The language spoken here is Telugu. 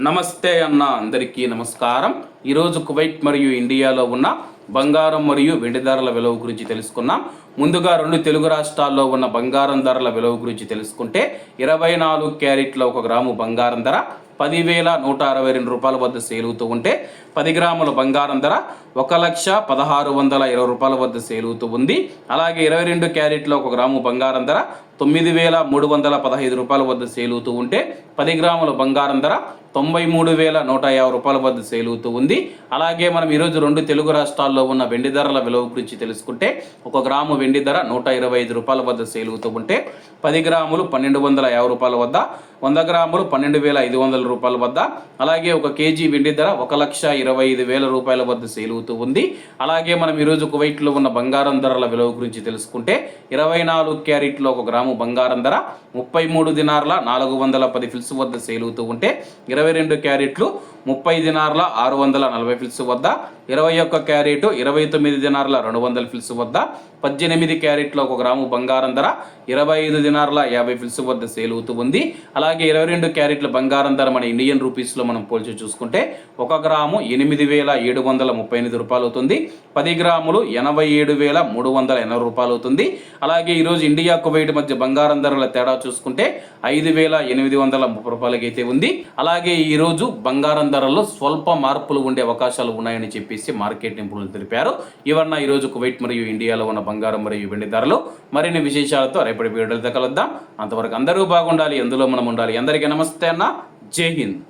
నమస్తే అన్న అందరికీ నమస్కారం. ఈరోజు కువైట్ మరియు ఇండియాలో ఉన్న బంగారం మరియు వెండి ధరల విలువ గురించి తెలుసుకున్నాం ముందుగా రెండు తెలుగు రాష్ట్రాల్లో ఉన్న బంగారం ధరల విలువ గురించి తెలుసుకుంటే ఇరవై నాలుగు క్యారెట్ల ఒక గ్రాము బంగారం ధర పదివేల నూట అరవై రెండు రూపాయల వద్ద సేలుతూ ఉంటే పది గ్రాముల బంగారం ధర ఒక లక్ష పదహారు వందల ఇరవై రూపాయల వద్ద సేలుతూ ఉంది. అలాగే ఇరవై రెండు క్యారెట్లో ఒక గ్రాము బంగారం ధర తొమ్మిది వేల మూడు వందల పదహైదు రూపాయల వద్ద సేలుతూ ఉంటే పది గ్రాముల బంగారం ధర తొంభై మూడు వేల నూట యాభై రూపాయల వద్ద సేలుతూ ఉంది. అలాగే మనం ఈరోజు రెండు తెలుగు రాష్ట్రాల్లో ఉన్న వెండి ధరల విలువ గురించి తెలుసుకుంటే ఒక గ్రాము వెండి ధర నూట ఇరవై ఐదు రూపాయల వద్ద సేలుతూ ఉంటే పది గ్రాములు పన్నెండు వందల యాభై రూపాయల వద్ద వంద గ్రాములు పన్నెండు వేల ఐదు వందల రూపాయల వద్ద అలాగే ఒక కేజీ వెండి ధర ఒక లక్ష ఇరవై ఐదు వేల రూపాయల వద్ద సేలుతూ ఉంది. అలాగే మనం ఈరోజు కువైట్లో ఉన్న బంగారం ధరల విలువ గురించి తెలుసుకుంటే ఇరవై నాలుగు క్యారెట్లో ఒక గ్రాము బంగారం ధర ముప్పై మూడు దినార్ల నాలుగు వందల పది ఫిల్స్ వద్ద సేలుతూ ఉంటే ఇరవై రెండు క్యారెట్లు ముప్పై దినార్ల ఆరు వందల నలభై ఫిల్స్ వద్ద ఇరవై ఒక్క క్యారెట్ ఇరవై తొమ్మిది దినార్ల రెండు వందల ఫిల్స్ వద్ద పద్దెనిమిది క్యారెట్ల ఒక గ్రాము బంగారం ధర ఇరవై ఐదు దినార్ల యాభై ఫిల్స్ వద్ద సేల్ అవుతూ ఉంది. అలాగే ఇరవై రెండు క్యారెట్ల బంగారం ధర మన ఇండియన్ రూపీస్లో మనం పోల్చి చూసుకుంటే ఒక గ్రాము ఎనిమిది వేల ఏడు వందల ముప్పై ఎనిమిది రూపాయలు అవుతుంది. పది గ్రాములు ఎనభై ఏడు వేల మూడు వందల ఎనభై రూపాయలు అవుతుంది. అలాగే ఈరోజు ఇండియా కువైట్ మధ్య బంగారం ధరల తేడా చూసుకుంటే ఐదు వేల ఎనిమిది వందల ముప్పై రూపాయలకి అయితే ఉంది. అలాగే ఈరోజు బంగారం ధరల్లో స్వల్ప మార్పులు ఉండే అవకాశాలు ఉన్నాయని చెప్పేసి మార్కెట్ నిపుణులు తెలిపారు. ఇవన్న ఈరోజు కువైట్ మరియు ఇండియాలో ఉన్న బంగారం మరియు వెండి ధరలు మరిన్ని విశేషాలతో రేపటి వీడియోలతో కలుద్దాం. అంతవరకు అందరూ బాగుండాలి ఎందులో మనం ఉండాలి. అందరికీ నమస్తే అన్న. జై హింద్.